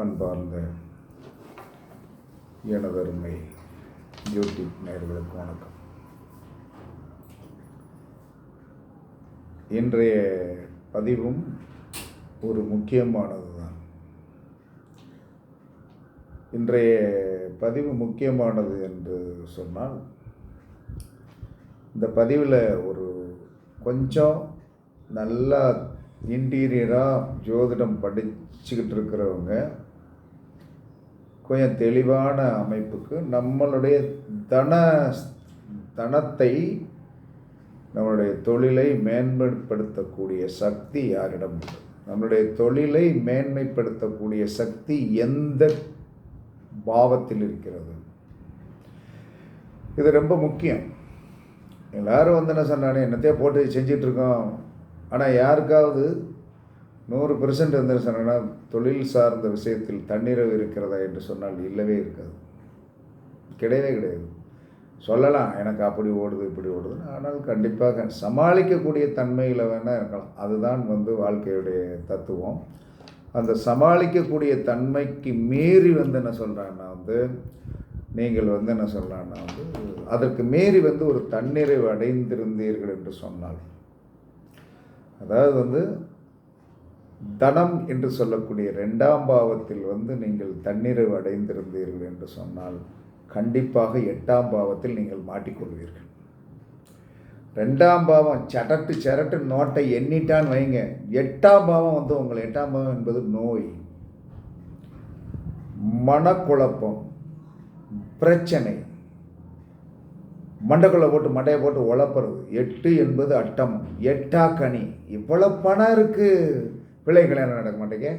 அன்பார்ந்த எனதருமை யூடியூப் நேர்களுக்கு வணக்கம். இன்றைய பதிவும் ஒரு முக்கியமானது தான் இன்றைய பதிவு முக்கியமானது என்று சொன்னால் இந்த பதிவில் ஒரு கொஞ்சம் நல்லா இன்டீரியராக ஜோதிடம் படிச்சுக்கிட்டு இருக்கிறவங்க கொஞ்சம் தெளிவான அமைப்புக்கு நம்மளுடைய தன தனத்தை நம்மளுடைய தொழிலை மேன்மைப்படுத்தக்கூடிய சக்தி யாரிடம் உண்டு? நம்மளுடைய தொழிலை மேன்மைப்படுத்தக்கூடிய சக்தி எந்த பாவத்தில் இருக்கிறது? இது ரொம்ப முக்கியம். எல்லோரும் வந்து என்ன சொன்னானே என்னத்தையே போட்டு செஞ்சிட்ருக்கோம் ஆனால் யாருக்காவது நூறு பெர்சன்ட் வந்து சொன்னா தொழில் சார்ந்த விஷயத்தில் தன்னிறைவு இருக்கிறதா என்று சொன்னால் இல்லவே இருக்காது. கிடையவே கிடையாது. சொல்லலாம் எனக்கு அப்படி ஓடுது இப்படி ஓடுதுன்னு. ஆனால் கண்டிப்பாக சமாளிக்கக்கூடிய தன்மையில் வேணால் இருக்கலாம். அதுதான் வந்து வாழ்க்கையுடைய தத்துவம். அந்த சமாளிக்கக்கூடிய தன்மைக்கு மீறி வந்து என்ன சொல்கிறான்னா வந்து நீங்கள் வந்து என்ன சொல்லலான்னா வந்து அதற்கு மீறி வந்து ஒரு தன்னிறைவு அடைந்திருந்தீர்கள் என்று சொன்னால். அதாவது வந்து தனம் என்று சொல்லக்கூடிய ரெண்டாம் பாவத்தில் வந்து நீங்கள் தன்னிறைவு அடைந்திருந்தீர்கள் என்று சொன்னால் கண்டிப்பாக எட்டாம் பாவத்தில் நீங்கள் மாட்டிக்கொள்வீர்கள். ரெண்டாம் பாவம் சரட்டு சரட்டு நோட்டை எண்ணிட்டான்னு வைங்க. எட்டாம் பாவம் வந்து உங்கள் எட்டாம் பாவம் என்பது நோய். மனக்குழப்பம் பிரச்சனை. மண்டக்குள்ள போட்டு மண்டையை போட்டு உழப்புறது. எட்டு என்பது அட்டம். எட்டா கனி. இவ்வளோ பணம் இருக்குது பிள்ளை கல்யாணம் நடக்க மாட்டேங்க?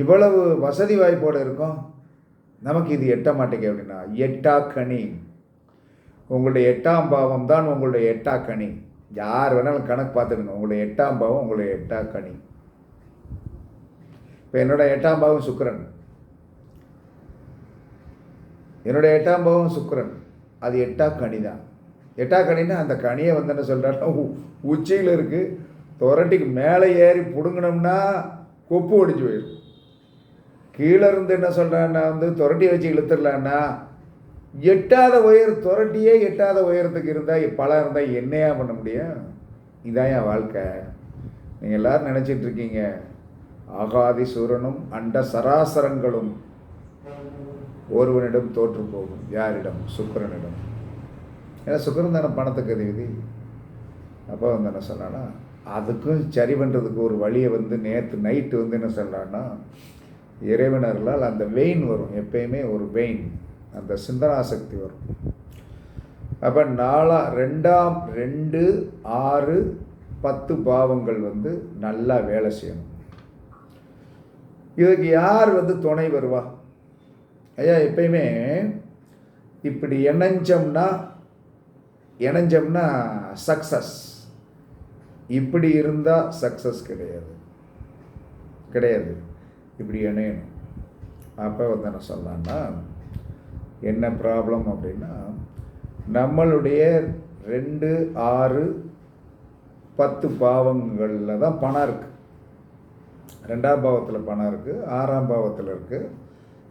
இவ்வளவு வசதி வாய்ப்போடு இருக்கும். நமக்கு இது எட்ட மாட்டேங்க அப்படின்னா எட்டா கனி. உங்களுடைய எட்டாம் பாவம் தான் உங்களுடைய எட்டா கனி. யார் வேணாலும் கணக்கு பார்த்துடுங்க உங்களுடைய எட்டாம் பாவம் உங்களுடைய எட்டா கனி. இப்போ என்னோட எட்டாம் பாவம் சுக்கரன். என்னுடைய எட்டாம் பாவம் சுக்கரன். அது எட்டா கனி தான் எட்டா கனின்னா அந்த கனியை வந்து என்ன சொல்கிறாருன்னா உச்சியில் இருக்குது துரட்டிக்கு மேலே ஏறி பிடுங்கினோம்னா கொப்பு ஒடிச்சு போயிடும். கீழே இருந்து என்ன சொல்கிறான்னா வந்து துரட்டி வச்சு இழுத்துடலான்னா எட்டாத உயர் துரட்டியே எட்டாத உயரத்துக்கு இருந்தால் பழம் இருந்தால் என்னையா பண்ண முடியும்? இதான் என் வாழ்க்கை. நீங்கள் எல்லோரும் நினச்சிட்டு இருக்கீங்க. ஆகாதி சூரனும் அண்ட சராசரங்களும் ஒருவனிடம் தோற்று போகும். யாரிடம்? சுக்கரனிடம். ஏன்னா சுக்கரன் தானே பணத்துக்கு அதிபதி. அப்போ வந்து என்ன சொன்னான்னா அதுக்கும் சரி பண்ணுறதுக்கு ஒரு வழியை வந்து நேற்று நைட்டு வந்து என்ன சொல்கிறான்னா இறைவனர்களால் அந்த வெயின் வரும். எப்பயுமே ஒரு வெயின் அந்த சிந்தனாசக்தி வரும். அப்போ நாலா ரெண்டாம் ரெண்டு ஆறு பத்து பாவங்கள் வந்து நல்லா வேலை செய்யணும். இதுக்கு யார் வந்து துணை வருவா? ஐயா எப்பயுமே இப்படி இணைஞ்சோம்னா இணைஞ்சோம்னா சக்ஸஸ் இப்படி இருந்தால் சக்ஸஸ் கிடையாது. கிடையாது. இப்படி இணையணும். அப்போ வந்து என்ன சொல்லலான்னா என்ன ப்ராப்ளம் அப்படின்னா நம்மளுடைய ரெண்டு ஆறு பத்து பாவங்களில் தான் பணம் இருக்குது ரெண்டாம் பாவத்தில் பணம் இருக்குது ஆறாம் பாவத்தில் இருக்குது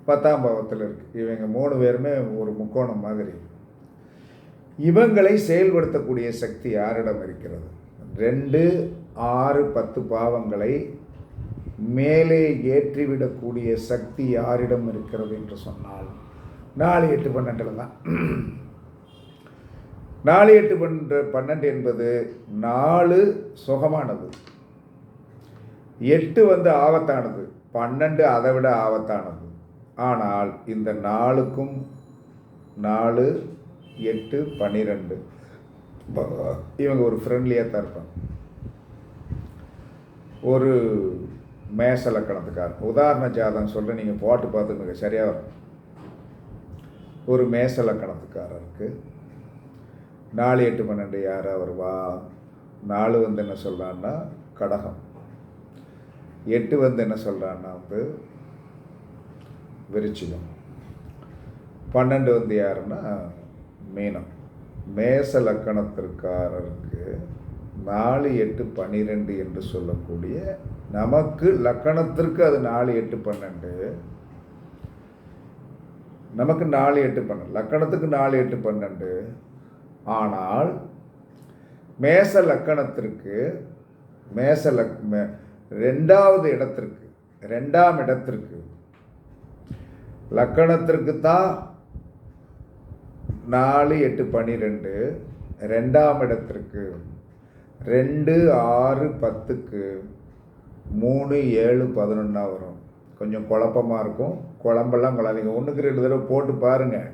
பத்தாம் பாவத்தில் இருக்குது இவங்க மூணு பேருமே ஒரு முக்கோணம் மாதிரி. இவங்களை செயல்படுத்தக்கூடிய சக்தி யாரிடம் இருக்கிறது? ரெண்டு ஆறு பத்து பாவங்களை மேலே ஏற்றிவிடக்கூடிய சக்தி யாரிடம் இருக்கிறது என்று சொன்னால் நாலு எட்டு பன்னெண்டில் தான். நாலு எட்டு பன்னெண்டு பன்னெண்டு என்பது நாலு சுகமானது. எட்டு வந்து ஆபத்தானது. பன்னெண்டு அதை விட ஆபத்தானது. ஆனால் இந்த நாலுக்கும் நாலு எட்டு பன்னிரெண்டு இவங்க ஒரு ஃப்ரெண்ட்லியாக தான் இருப்பாங்க. ஒரு மேச லக்கணத்துக்கார் உதாரண ஜாதகம் சொல்ல நீங்கள் போட்டு மிக சரியாக வரும். ஒரு மேச லக்கணத்துக்காரருக்கு நாலு எட்டு பன்னெண்டு யாராக வருவா? நாலு வந்து என்ன சொல்கிறான்னா கடகம். எட்டு வந்து என்ன சொல்கிறான்னா வந்து விருச்சிகம். பன்னெண்டு வந்து யாருன்னா மீனம். மேச லக்கணத்திற்காரருக்கு நாலு எட்டு பன்னிரெண்டு என்று சொல்லக்கூடிய நமக்கு லக்கணத்திற்கு அது நாலு எட்டு பன்னெண்டு. நமக்கு நாலு எட்டு பன்னெண்டு. லக்கணத்துக்கு நாலு எட்டு பன்னெண்டு. ஆனால் மேச லக்கணத்திற்கு மேச லக் மே- ரெண்டாவது இடத்திற்கு ரெண்டாம் இடத்திற்கு லக்கணத்திற்கு தான் நாலு எட்டு பன்னிரெண்டு ரெண்டாம் இடத்திற்கு ரெண்டு ஆறு பத்துக்கு மூணு ஏழு பதினொன்றா வரும். கொஞ்சம் குழப்பமாக இருக்கும். குழம்பெல்லாம் குழந்தைங்க ஒன்றுக்கு ரெண்டு தடவை போட்டு பாருங்கள்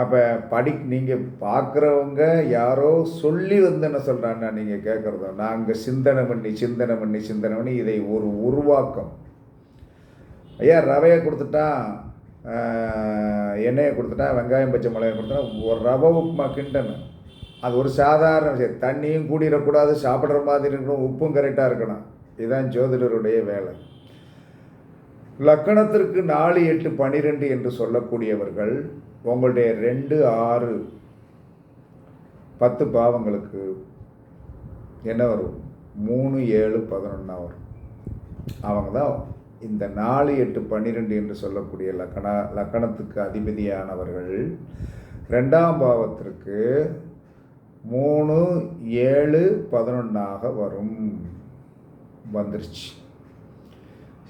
அப்போ படி நீங்கள் பார்க்குறவங்க யாரோ சொல்லி வந்து என்ன சொல்கிறாங்கன்னா நீங்கள் கேட்குறதோ நாங்கள் சிந்தனை பண்ணி சிந்தனை பண்ணி சிந்தனை பண்ணி இதை ஒரு உருவாக்கம். ஐயா ரவையை கொடுத்துட்டான். எண்ணெயை கொடுத்துட்டேன் வெங்காயம் பச்சை மிளகாய் கொடுத்துட்டான் ஒரு ரவை உப்புமா கிண்டணும் அது ஒரு சாதாரண விஷயம். தண்ணியும் கூடிடக்கூடாது சாப்பிட்ற மாதிரி இருக்கணும் உப்பும் கரெக்டாக இருக்கணும். இதுதான் ஜோதிடருடைய வேலை. லக்கணத்திற்கு நாலு எட்டு பனிரெண்டு என்று சொல்லக்கூடியவர்கள் உங்களுடைய ரெண்டு ஆறு பத்து பாவங்களுக்கு என்ன வரும்? மூணு ஏழு பதினொன்றா வரும். அவங்க தான் இந்த நாலு எட்டு பன்னிரெண்டு என்று சொல்லக்கூடிய லக்கண லக்கணத்துக்கு அதிபதியானவர்கள் ரெண்டாம் பாவத்திற்கு மூணு ஏழு பதினொன்றாக வரும். வந்துருச்சு.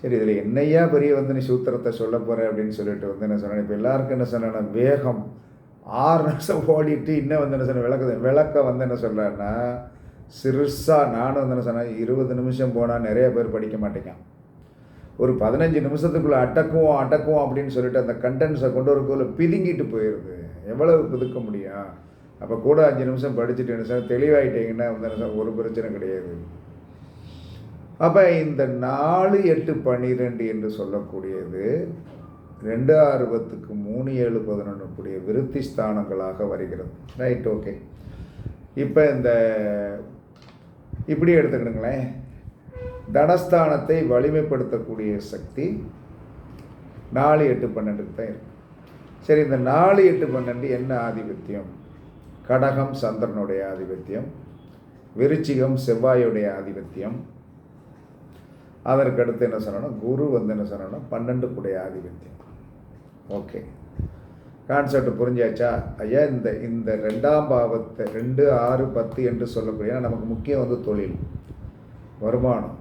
சரி இதில் என்னையா பெரிய வந்து நீ சூத்திரத்தை சொல்ல போகிறேன் அப்படின்னு சொல்லிட்டு வந்து என்ன சொன்னேன்? இப்போ எல்லாருக்கும் என்ன சொன்னேன் வேகம். ஆறு நிமிஷம் ஓடிட்டு இன்னும் வந்து என்ன சொன்னேன்? விளக்க விளக்க வந்து என்ன சொல்கிறேன்னா சிறுசாக நானும் வந்து என்ன சொன்னேன் இருபது நிமிஷம் போனால் நிறைய பேர் படிக்க மாட்டேங்க ஒரு பதினஞ்சு நிமிஷத்துக்குள்ளே அடக்குவோம் அடக்குவோம் அப்படின்னு சொல்லிட்டு அந்த கண்டென்ட்ஸை கொண்டு வரக்குள்ள பிதுங்கிட்டு போயிடுது எவ்வளவு பிதுக்க முடியும்? அப்போ கூட அஞ்சு நிமிஷம் படிச்சுட்டு சார் தெளிவாயிட்டீங்கன்னா வந்து ஒரு பிரச்சனை கிடையாது. அப்போ இந்த நாலு எட்டு பன்னிரெண்டு என்று சொல்லக்கூடியது ரெண்டு ஆறு பத்துக்கு மூணு ஏழு பதினொன்று கூடிய விருத்தி ஸ்தானங்களாக வருகிறது. ரைட் ஓகே இப்போ இந்த இப்படி எடுத்துக்கிடுங்களேன். தனஸ்தானத்தை வலிமைப்படுத்தக்கூடிய சக்தி நாலு எட்டு பன்னெண்டுக்கு தான் இருக்குது சரி இந்த நாலு எட்டு பன்னெண்டு என்ன ஆதிபத்தியம்? கடகம் சந்திரனுடைய ஆதிபத்தியம் விருச்சிகம் செவ்வாயுடைய ஆதிபத்தியம். அதற்கு அடுத்து என்ன சொல்லணும்? குரு வந்து என்ன சொல்லணும்? பன்னெண்டுக்குடைய ஆதிபத்தியம். ஓகே. கான்செப்ட் புரிஞ்சாச்சா? ஐயா இந்த இந்த ரெண்டாம் பாவத்தை ரெண்டு ஆறு பத்து என்று சொல்லக்கூடிய நமக்கு முக்கியம் வந்து தொழில் வருமானம்.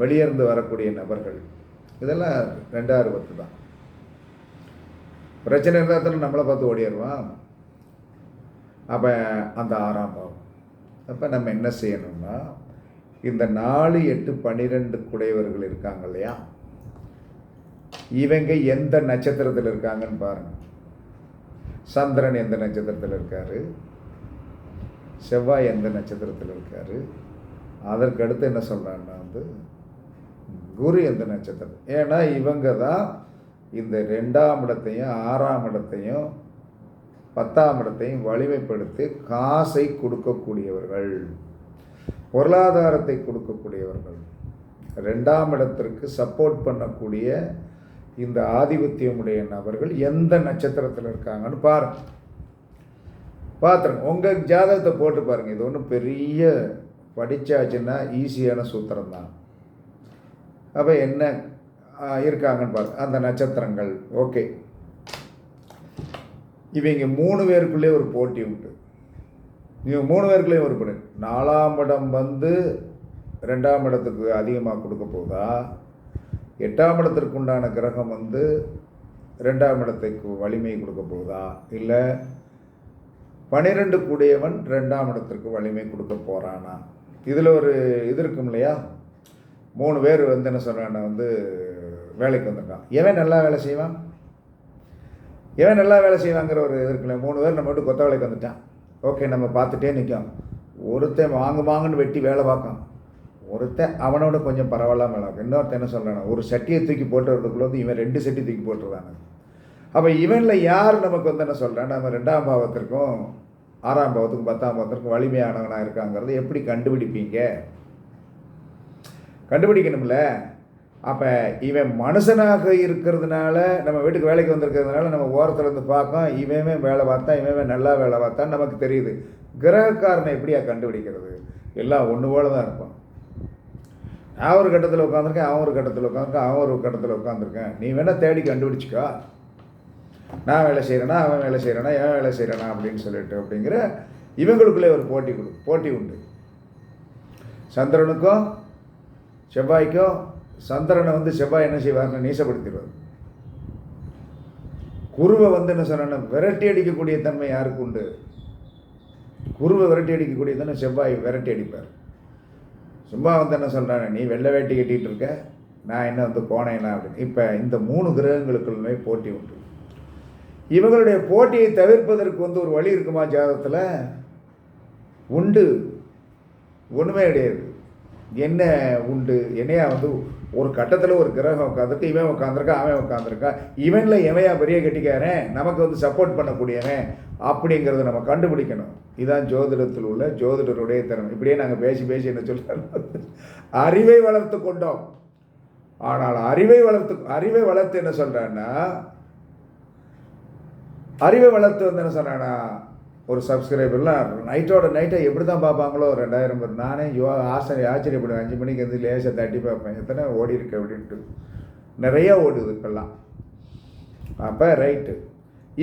வெளியிருந்து வரக்கூடிய நபர்கள். இதெல்லாம் ரெண்டாயிரம் பத்து தான். பிரச்சனை இருந்தால் தானே நம்மளை பார்த்து ஓடிடுவான் அப்போ அந்த ஆறாம் பாவம். அப்போ நம்ம என்ன செய்யணும்னா இந்த நாலு எட்டு பன்னிரெண்டு குடையவர்கள் இருக்காங்க இல்லையா? இவங்க எந்த நட்சத்திரத்தில் இருக்காங்கன்னு பாருங்கள் சந்திரன் எந்த நட்சத்திரத்தில் இருக்கார்? செவ்வாய் எந்த நட்சத்திரத்தில் இருக்கார்? அதற்கு அடுத்து என்ன சொல்கிறான்னா வந்து குரு எந்த நட்சத்திரம். ஏன்னா இவங்க தான் இந்த ரெண்டாம் இடத்தையும் ஆறாம் இடத்தையும் பத்தாம் இடத்தையும் வலிமைப்படுத்தி காசை கொடுக்கக்கூடியவர்கள். பொருளாதாரத்தை கொடுக்கக்கூடியவர்கள். ரெண்டாம் இடத்திற்கு சப்போர்ட் பண்ணக்கூடிய இந்த ஆதிபத்தியமுடைய நபர்கள் எந்த நட்சத்திரத்தில் இருக்காங்கன்னு பாருங்க. பார்த்துருங்க உங்கள் ஜாதகத்தை போட்டு பாருங்கள் இது ஒன்றும் பெரிய படித்தாச்சுன்னா ஈஸியான சூத்திரம் தான் அப்போ என்ன இருக்காங்கன்னு பாரு. அந்த நட்சத்திரங்கள். ஓகே. இவங்க மூணு பேருக்குள்ளே ஒரு போட்டி உண்டு. இவங்க மூணு பேருக்குள்ளேயும் ஒரு போட்டி. நாலாம் இடம் வந்து ரெண்டாம் இடத்துக்கு அதிகமாக கொடுக்க போதா? எட்டாம் இடத்திற்கு உண்டான கிரகம் வந்து ரெண்டாம் இடத்துக்கு வலிமை கொடுக்க போதா? இல்லை பனிரெண்டு கூடியவன் ரெண்டாம் இடத்திற்கு வலிமை கொடுக்க போகிறானா இதில் ஒரு இது இருக்கும் இல்லையா? மூணு பேர் வந்து என்ன சொல்கிறான் வந்து வேலைக்கு வந்திருக்கான். எவன் நல்லா வேலை செய்வான்? எவன் நல்லா வேலை செய்வாங்கிற ஒரு இது இருக்குல்ல மூணு பேர் நம்ம மட்டும் கொத்த வேலைக்கு வந்துட்டான். ஓகே நம்ம பார்த்துட்டே நிற்கும் ஒருத்தன் வாங்கு வாங்குன்னு வெட்டி வேலை பார்க்கான். ஒருத்தன் அவனோட கொஞ்சம் பரவாயில்லாமல் வேலை இன்னொருத்தன் என்ன சொல்கிறான் ஒரு சட்டியை தூக்கி போட்டுறதுக்குள்ள வந்து இவன் ரெண்டு சட்டி தூக்கி போட்டுருவாங்க. அப்போ இவனில் யார் நமக்கு வந்து என்ன சொல்கிறான் நம்ம ரெண்டாம் பாவத்திற்கும் ஆறாம் பாவத்துக்கும் பத்தாம் பாவத்திற்கும் வலிமையானவனாக இருக்காங்கிறது எப்படி கண்டுபிடிப்பீங்க? கண்டுபிடிக்கணும்ல. அப்போ இவன் மனுஷனாக இருக்கிறதுனால நம்ம வீட்டுக்கு வேலைக்கு வந்திருக்கிறதுனால நம்ம ஓரத்தில் இருந்து பார்க்கோம் இவன் வேலை பார்த்தா இவன் நல்லா வேலை பார்த்தா நமக்கு தெரியுது. கிரகக்காரனை எப்படியா கண்டுபிடிக்கிறது? எல்லாம் ஒன்று போல தான் இருப்பான் நான் ஒரு கட்டத்தில் உட்காந்துருக்கேன் அவன் ஒரு கட்டத்தில் உட்காந்துருக்கேன் அவன் ஒரு கட்டத்தில் உட்காந்துருக்கேன் நீ வேணால் தேடி கண்டுபிடிச்சிக்கோ. நான் வேலை செய்கிறேனா அவன் வேலை செய்கிறானா என் வேலை செய்கிறானா அப்படின்னு சொல்லிட்டு அப்படிங்கிற இவங்களுக்குள்ளே ஒரு போட்டி கொடு போட்டி உண்டு. சந்திரனுக்கும் செவ்வாய்க்கும் சந்திரனை வந்து செவ்வாய் என்ன செய்வார்னு நீசப்படுத்திடுவார். குருவை வந்து என்ன சொன்னா விரட்டி அடிக்கக்கூடிய தன்மை யாருக்கு உண்டு? குருவை விரட்டி அடிக்கக்கூடிய தன்மை செவ்வாய் விரட்டி அடிப்பார். சும்மா வந்து என்ன சொல்கிறாங்க நீ வெள்ளை வேட்டி கட்டிகிட்டு இருக்க. நான் என்ன வந்து போனேன்னா அப்படின்னு இப்போ இந்த மூணு கிரகங்களுக்குள்ளுமே போட்டி உண்டு. இவங்களுடைய போட்டியை தவிர்ப்பதற்கு வந்து ஒரு வழி இருக்குமா ஜாதகத்தில்? உண்டு. ஒன்றுமே கிடையாது. என்ன உண்டு? என்னையா வந்து ஒரு கட்டத்தில் ஒரு கிரகம் உட்காந்துருக்கு இவன் உட்காந்துருக்கான் அவன் உட்காந்துருக்கான் இவனில் எவையா பெரிய கட்டிக்காரன்? நமக்கு வந்து சப்போர்ட் பண்ணக்கூடியவன் அப்படிங்கிறத நம்ம கண்டுபிடிக்கணும். இதுதான் ஜோதிடத்தில் உள்ள ஜோதிடருடைய திறமை இப்படியே நாங்கள் பேசி பேசி என்ன சொல்கிறோம் அறிவை வளர்த்து கொண்டோம். ஆனால் அறிவை வளர்த்து அறிவை வளர்த்து என்ன சொல்கிறான்னா அறிவை வளர்த்து வந்து என்ன சொன்னானா ஒரு சப்ஸ்கிரைபர்லாம் நைட்டோட நைட்டை எப்படி தான் பார்ப்பாங்களோ? ரெண்டாயிரம் பேர். நானே யோ ஆசை ஆச்சரியப்படுவேன். அஞ்சு மணிக்கு வந்து லேசாக தட்டி பார்ப்பேன். எத்தனை ஓடி இருக்கு அப்படின்ட்டு. நிறையா ஓடுது இப்போல்லாம். அப்போ ரைட்டு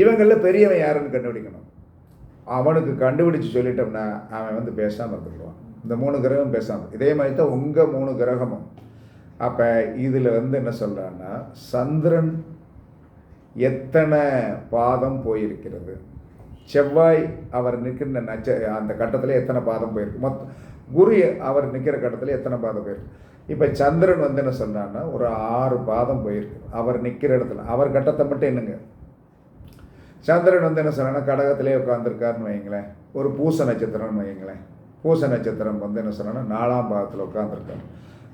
இவங்களில் பெரியவன் யாருன்னு கண்டுபிடிக்கணும். அவனுக்கு கண்டுபிடிச்சு சொல்லிட்டோம்னா அவன் வந்து பேசாமல் இருந்துடுவான் இந்த மூணு கிரகம் பேசாமல் இதே மாதிரி தான் உங்கள் மூணு கிரகமும். அப்போ இதில் வந்து என்ன சொல்கிறான்னா சந்திரன் எத்தனை பாதம் போயிருக்கிறது? செவ்வாய் அவர் நிற்கிற நட்ச அந்த கட்டத்தில் எத்தனை பாதம் போயிருக்கு? மொத்தம் குரு அவர் நிற்கிற கட்டத்தில் எத்தனை பாதம் போயிருக்கு? இப்போ சந்திரன் வந்து என்ன சொன்னான்னா ஒரு ஆறு பாதம் போயிருக்கு. அவர் நிற்கிற இடத்துல அவர் கட்டத்தை மட்டும் என்னங்க? சந்திரன் வந்து என்ன சொன்னான்னா கடகத்திலே உட்காந்துருக்காருன்னு வைங்களேன் ஒரு பூச நட்சத்திரம்னு வைங்களேன் பூச நட்சத்திரம் வந்து என்ன சொன்னான்னா நாலாம் பாதத்தில் உட்காந்துருக்காரு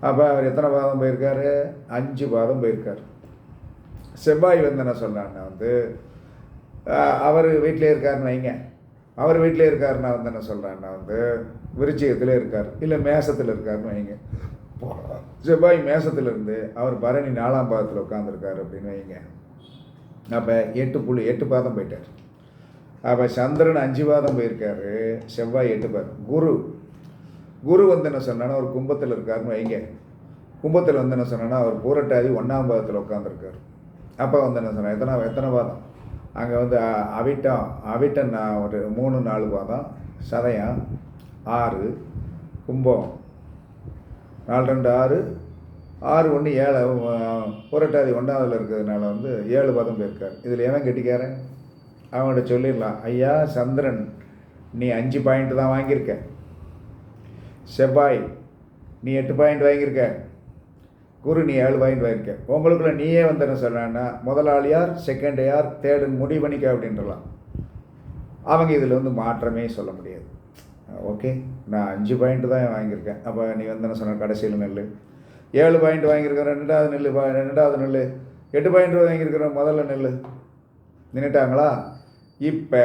அப்போ அவர் எத்தனை பாதம் போயிருக்காரு? அஞ்சு பாதம் போயிருக்காரு. செவ்வாய் வந்து என்ன சொன்னான்னா வந்து அவர் வீட்டிலே இருக்காருன்னு வைங்க. அவர் வீட்டிலே இருக்காருன்னா வந்து என்ன சொல்கிறாருன்னா வந்து விருச்சிகத்தில் இருக்கார். இல்லை மேசத்தில் இருக்காருன்னு வைங்க. செவ்வாய் மேசத்தில் இருந்து அவர் பரணி நாலாம் பாதத்தில் உட்காந்துருக்காரு அப்படின்னு வைங்க. அப்போ எட்டு புள்ளி எட்டு பாதம் போயிட்டார். அப்போ சந்திரன் அஞ்சு பாதம் போயிருக்காரு செவ்வாய் எட்டு பாதம். குரு குரு வந்து என்ன சொன்னான்னா அவர் கும்பத்தில் இருக்காருன்னு வைங்க. கும்பத்தில் வந்து என்ன சொன்னான்னா அவர் பூரட்டாதி ஒன்றாம் பாதத்தில் உட்காந்துருக்காரு அப்போ வந்து என்ன சொன்னேன் எத்தனை எத்தனை பாதம்? அங்கே வந்து அவிட்டம் அவிட்டம் நான் ஒரு மூணு நாலு பாதம் சதயம் ஆறு கும்பம். நாலு ரெண்டு ஆறு ஆறு ஒன்று ஏழு புரட்டாதி ஒன்றாவதில் இருக்கிறதுனால வந்து ஏழு பாதம் போயிருக்கார். இதில் எவன் கெட்டிக்காரன்? அவன்கிட்ட சொல்லிடலாம். ஐயா சந்திரன் நீ அஞ்சு பாயிண்ட் தான் வாங்கியிருக்க. செவ்வாய் நீ எட்டு பாயிண்ட் வாங்கியிருக்க. குரு நீ ஏழு பாயிண்ட் உங்களுக்குள்ள நீயே வந்து என்ன சொல்கிறான்னா முதலாளி யார் செகண்ட் யார் தேர்டுன்னு முடிவு பண்ணிக்க அப்படின்றலாம். அவங்க இதில் வந்து மாற்றமே சொல்ல முடியாது. ஓகே நான் அஞ்சு பாயிண்ட் தான் வாங்கியிருக்கேன். அப்போ நீ வந்து என்ன சொன்ன கடைசியில் நெல் ஏழு பாயிண்ட் வாங்கியிருக்கிறேன் ரெண்டாவது நெல் பா- ரெண்டாவது நெல் எட்டு பாயிண்ட் வாங்கியிருக்கிறேன் முதல்ல நெல் நின்றுட்டாங்களா இப்போ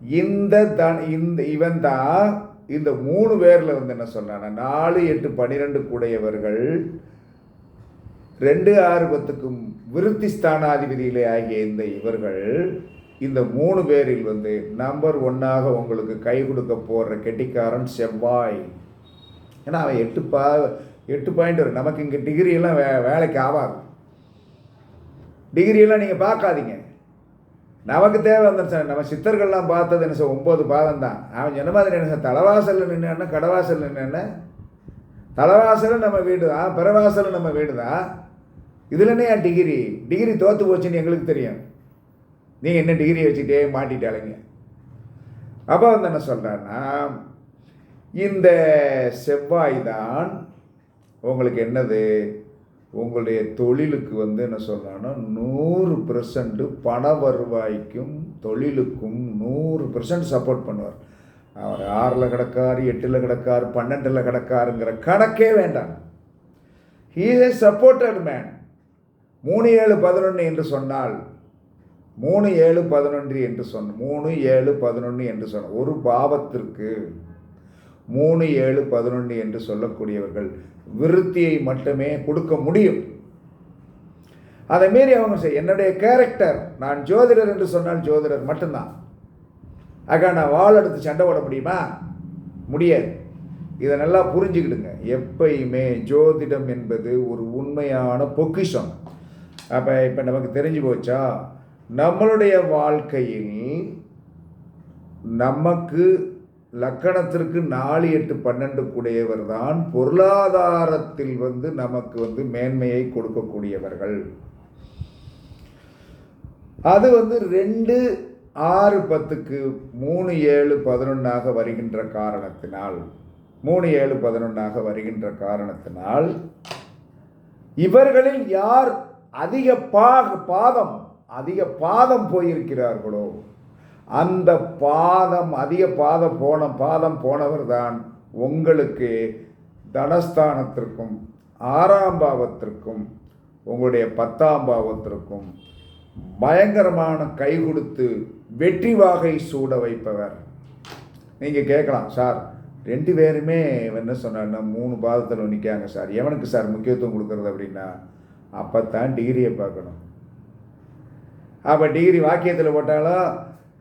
இந்த தன் இந்த இவன் தான் இந்த மூணு பேரில் வந்து என்ன சொன்னான்னா நாலு எட்டு பன்னிரெண்டு கூடையவர்கள் ரெண்டு ஆறு பத்துக்கும் விருத்தி ஸ்தானாதிபதியிலே ஆகிய இந்த இவர்கள் இந்த மூணு பேரில் வந்து நம்பர் ஒன்னாக உங்களுக்கு கை கொடுக்க போடுற கெட்டிக்காரன் செவ்வாய். ஏன்னா அவன் எட்டு பா எட்டு பாயிண்ட் வரும் நமக்கு இங்கே டிகிரியெல்லாம் வே வேலைக்கு ஆகாது டிகிரியெல்லாம் நீங்கள் பார்க்காதீங்க. நமக்கு தேவை வந்துருச்சு நம்ம சித்தர்கள்லாம் பார்த்தது என்ன சார் ஒம்பது பாதம் தான் அவன் சொன்ன மாதிரி என்ன சார் தலைவாசலில் நின்று கடவாசல் நின்று தலைவாசலும் நம்ம வீடு தான் பிறவாசலும் நம்ம வீடு தான் இதில் என்ன என் டிகிரி? டிகிரி தோற்று போச்சுன்னு எங்களுக்கு தெரியும். நீங்கள் என்ன டிகிரி வச்சுக்கிட்டே மாட்டிட்டாளுங்க அப்போ வந்து என்ன சொல்கிறேன்னா இந்த செவ்வாய் தான் உங்களுக்கு என்னது? உங்களுடைய தொழிலுக்கு வந்து என்ன சொல்கிறான்னா நூறு பெர்சன்ட் பண வருவாய்க்கும் தொழிலுக்கும் நூறு பெர்சன்ட் சப்போர்ட் பண்ணுவார். அவர் ஆறில் கிடக்கார் எட்டில் கிடக்கார் பன்னெண்டில் கிடக்காருங்கிற கணக்கே வேண்டாம். ஹீஸ் ஏ சப்போர்ட்டட் மேன் மூணு ஏழு பதினொன்று என்று சொன்னால் மூணு ஏழு பதினொன்று என்று சொன்ன மூணு ஏழு பதினொன்று என்று சொன்ன ஒரு பாவத்திற்கு மூணு ஏழு பதினொன்று என்று சொல்லக்கூடியவர்கள் விருத்தியை மட்டுமே கொடுக்க முடியும். அதை மீறி அவங்க செய் என்னுடைய கேரக்டர் நான் ஜோதிடர் என்று சொன்னால் ஜோதிடர் மட்டும்தான். ஆகா நான் வாள் எடுத்து சண்டை போட முடியுமா? முடியாது. இதை நல்லா புரிஞ்சுக்கிடுங்க. எப்பயுமே ஜோதிடம் என்பது ஒரு உண்மையான பொக்கிஷம். அப்போ இப்போ நமக்கு தெரிஞ்சு போச்சா? நம்மளுடைய வாழ்க்கையில் நமக்கு லக்கணத்திற்கு நாலு எட்டு பன்னெண்டு கூடியவர் தான் பொருளாதாரத்தில் வந்து நமக்கு வந்து மேன்மையை கொடுக்கக்கூடியவர்கள். அது வந்து ரெண்டு ஆறு பத்துக்கு மூணு ஏழு பதினொன்றாக வருகின்ற காரணத்தினால் மூணு ஏழு பதினொன்றாக வருகின்ற காரணத்தினால் இவர்களில் யார் அதிக பாக பாதம் அதிக பாதம் போயிருக்கிறார்களோ அந்த பாதம் அதிக பாதம் போன பாதம் போனவர் தான் உங்களுக்கு தனஸ்தானத்திற்கும் ஆறாம் பாவத்திற்கும் உங்களுடைய பத்தாம் பாவத்திற்கும் பயங்கரமான கை கொடுத்து வெற்றி வாகை சூட வைப்பவர். நீங்கள் கேட்கலாம் சார் ரெண்டு பேருமே என்ன சொன்னான்னா மூணு பாதத்தில் நிற்காங்க சார். எவனுக்கு சார் முக்கியத்துவம் கொடுக்குறது அப்படின்னா அப்போ தான் டிகிரியை பார்க்கணும். அப்போ டிகிரி வாக்கியத்தில் போட்டாலும்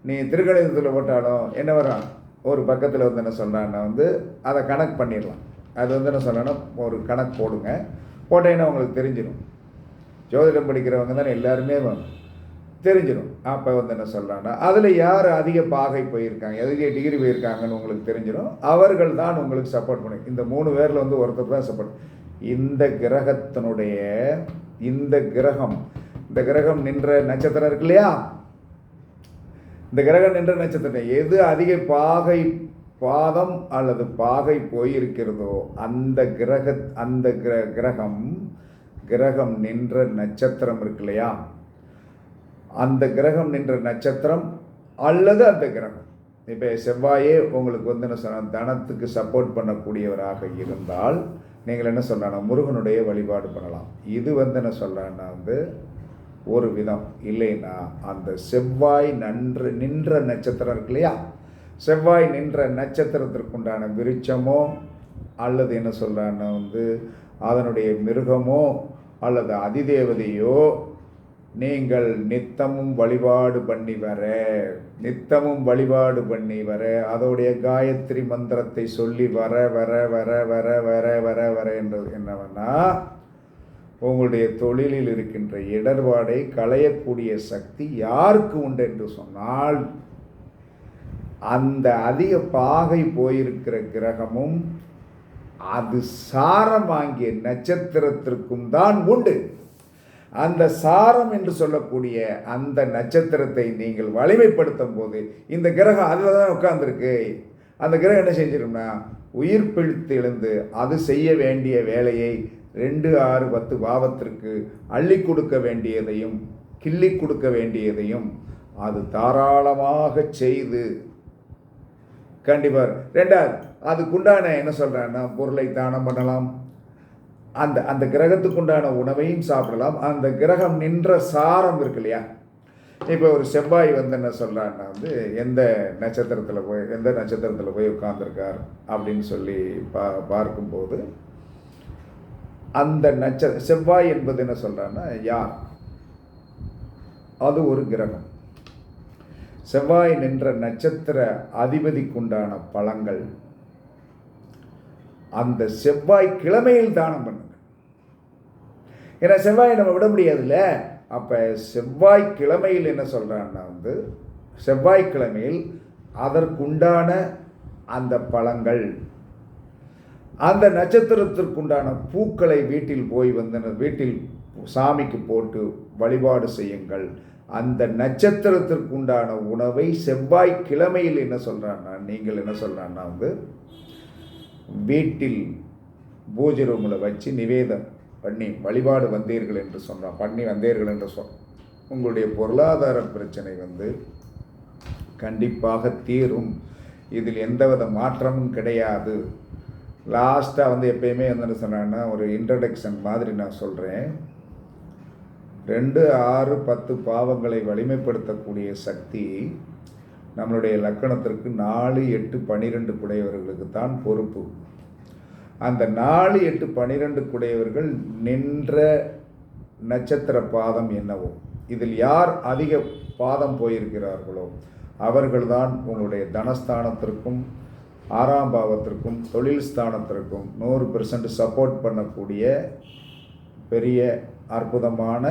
நீ திருக்கணிதத்தில் போட்டாலும் என்ன வரும்? ஒரு பக்கத்தில் வந்து என்ன சொல்கிறான்னா வந்து அதை கணக்கு பண்ணிடலாம். அது வந்து என்ன சொல்கிறேன்னா ஒரு கணக்கு போடுங்க. போட்டீங்கன்னா உங்களுக்கு தெரிஞ்சிடும். ஜோதிடம் படிக்கிறவங்க தானே எல்லாருமே தெரிஞ்சிடும். அப்போ வந்து என்ன சொல்கிறாங்கன்னா அதில் யார் அதிக பாகை போயிருக்காங்க அதிக டிகிரி போயிருக்காங்கன்னு உங்களுக்கு தெரிஞ்சிடும். அவர்கள் தான் உங்களுக்கு சப்போர்ட் பண்ணி இந்த மூணு பேரில் வந்து ஒருத்தர் தான் சப்போர்ட் இந்த கிரகத்தினுடைய இந்த கிரகம் இந்த கிரகம் நின்ற நட்சத்திரம் இருக்கு இல்லையா? இந்த கிரகம் நின்ற நட்சத்திரம் எது அதிக பாகை பாதம் அல்லது பாகை போயிருக்கிறதோ அந்த கிரக அந்த கிர கிரகம் கிரகம் நின்ற நட்சத்திரம் இருக்கு இல்லையா? அந்த கிரகம் நின்ற நட்சத்திரம் அல்லது அந்த கிரகம். இப்போ செவ்வாயே உங்களுக்கு வந்து என்ன சொன்ன தனத்துக்கு சப்போர்ட் பண்ணக்கூடியவராக இருந்தால் நீங்கள் என்ன சொல்லலாம்? முருகனுடைய வழிபாடு பண்ணலாம். இது வந்து என்ன சொல்கிறேன்னா வந்து ஒரு விதம். இல்லைன்னா அந்த செவ்வாய் நன்று நின்ற நட்சத்திரம் இருக்கு இல்லையா? செவ்வாய் நின்ற நட்சத்திரத்திற்குண்டான விருட்சமோ அல்லது என்ன சொல்கிறான்னு வந்து அதனுடைய மிருகமோ அல்லது அதிதேவதையோ நீங்கள் நித்தமும் வழிபாடு பண்ணி வர நித்தமும் வழிபாடு பண்ணி வர அதோடைய காயத்ரி மந்திரத்தை சொல்லி வர வர வர வர வர வர வர என்றது என்னவென்னா உங்களுடைய தொழிலில் இருக்கின்ற இடர்பாடை களையக்கூடிய சக்தி யாருக்கு உண்டு என்று சொன்னால் அந்த அதிக பாகை போயிருக்கிற கிரகமும் அது சாரம் வாங்கிய நட்சத்திரத்திற்கும் தான் உண்டு. அந்த சாரம் என்று சொல்லக்கூடிய அந்த நட்சத்திரத்தை நீங்கள் வலிமைப்படுத்தும் போது இந்த கிரகம் அதில் தான் உட்கார்ந்துருக்கு. அந்த கிரகம் என்ன செஞ்சிடும்னா உயிர் பிழித்து எழுந்து அது செய்ய வேண்டிய வேலையை ரெண்டு ஆறு பத்து பாவத்திற்கு அள்ளி கொடுக்க வேண்டியதையும் கிள்ளி கொடுக்க வேண்டியதையும் அது தாராளமாக செய்து. கண்டிப்பாக ரெண்டாவது அதுக்குண்டான என்ன சொல்கிறேன்னா பொருளை தானம் பண்ணலாம். அந்த அந்த கிரகத்துக்குண்டான உணவையும் சாப்பிடலாம். அந்த கிரகம் நின்ற சாரம் இருக்கு இல்லையா? இப்போ ஒரு செவ்வாய் வந்து என்ன சொல்கிறான்னா வந்து எந்த நட்சத்திரத்தில் போய் எந்த நட்சத்திரத்தில் போய் உட்காந்துருக்கார் அப்படின்னு சொல்லி பா பார்க்கும்போது அந்த நட்ச செவ்வாய் என்பது என்ன சொல்கிறான்னா யார்? அது ஒரு கிரகம். செவ்வாய் நின்ற நட்சத்திர அதிபதிக்குண்டான பழங்கள் அந்த செவ்வாய் கிழமையில் தானம் பண்ணுங்க. ஏன்னா செவ்வாயை நம்ம விட முடியாதுல்ல? அப்போ செவ்வாய் கிழமையில் என்ன சொல்கிறான்னா வந்து செவ்வாய்க்கிழமையில் அதற்குண்டான அந்த பழங்கள் அந்த நட்சத்திரத்திற்குண்டான பூக்களை வீட்டில் போய் வந்து வீட்டில் சாமிக்கு போட்டு வழிபாடு செய்யுங்கள். அந்த நட்சத்திரத்திற்குண்டான உணவை செவ்வாய் கிழமையில் என்ன சொல்கிறான்னா நீங்கள் என்ன சொல்கிறான்னா வந்து வீட்டில் பூஜை ரூமில் வச்சு நிவேதம் பண்ணி வழிபாடு வந்தீர்கள் என்று சொன்னான். பண்ணி வந்தீர்கள் என்று சொ உங்களுடைய பொருளாதார பிரச்சனை வந்து கண்டிப்பாக தீரும். இதில் எந்தவித மாற்றமும் கிடையாது. லாஸ்ட்டாக வந்து எப்பயுமே வந்து என்ன சொன்னான்னா ஒரு இன்ட்ரடக்ஷன் மாதிரி நான் சொல்கிறேன் ரெண்டு ஆறு பத்து பாவங்களை வலிமைப்படுத்தக்கூடிய சக்தி நம்மளுடைய லக்கணத்திற்கு நாலு எட்டு பனிரெண்டு குடையவர்களுக்கு தான் பொறுப்பு. அந்த நாலு எட்டு பனிரெண்டு குடையவர்கள் நின்ற நட்சத்திர பாதம் என்னவோ இதில் யார் அதிக பாதம் போயிருக்கிறார்களோ அவர்கள்தான் உங்களுடைய தனஸ்தானத்திற்கும் ஆறாம் பாவத்திற்கும் தொழில் ஸ்தானத்திற்கும் நூறு பெர்சன்ட் சப்போர்ட் பண்ணக்கூடிய பெரிய அற்புதமான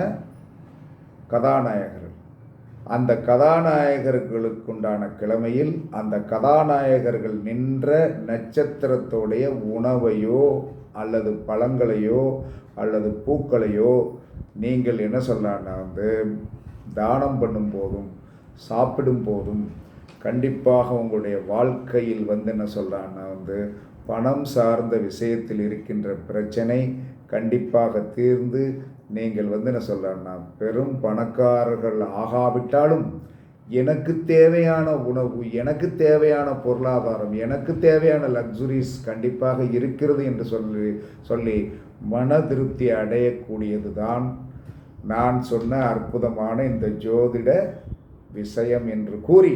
கதாநாயகர்கள். அந்த கதாநாயகர்களுக்குண்டான கிழமையில் அந்த கதாநாயகர்கள் நின்ற நட்சத்திரத்தோடைய உணவையோ அல்லது பழங்களையோ அல்லது பூக்களையோ நீங்கள் என்ன சொல்லலாம்னா வந்து தானம் பண்ணும் போதும் சாப்பிடும் போதும் கண்டிப்பாக உங்களுடைய வாழ்க்கையில் வந்து என்ன சொல்கிறான்னா வந்து பணம் சார்ந்த விஷயத்தில் இருக்கின்ற பிரச்சனை கண்டிப்பாக தீர்ந்து நீங்கள் வந்து என்ன சொல்லலாம்னா பெரும் பணக்காரர்கள் ஆகாவிட்டாலும் எனக்கு தேவையான உணவு எனக்கு தேவையான பொருளாதாரம் எனக்கு தேவையான லக்ஸுரிஸ் கண்டிப்பாக இருக்கிறது என்று சொல்லி சொல்லி மன திருப்தி அடையக்கூடியது தான் நான் சொன்ன அற்புதமான இந்த ஜோதிட விஷயம் என்று கூறி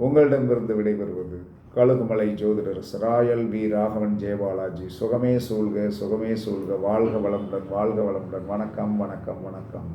உங்களிடமிருந்து விடைபெறுவது கழுகுமலை ஜோதிடர் ராயல் வி. ராகவன் ஜெயபாலாஜி. சுகமே சூழ்க சுகமே சூழ்க. வாழ்க வளமுடன் வாழ்க வளமுடன். வணக்கம் வணக்கம் வணக்கம்.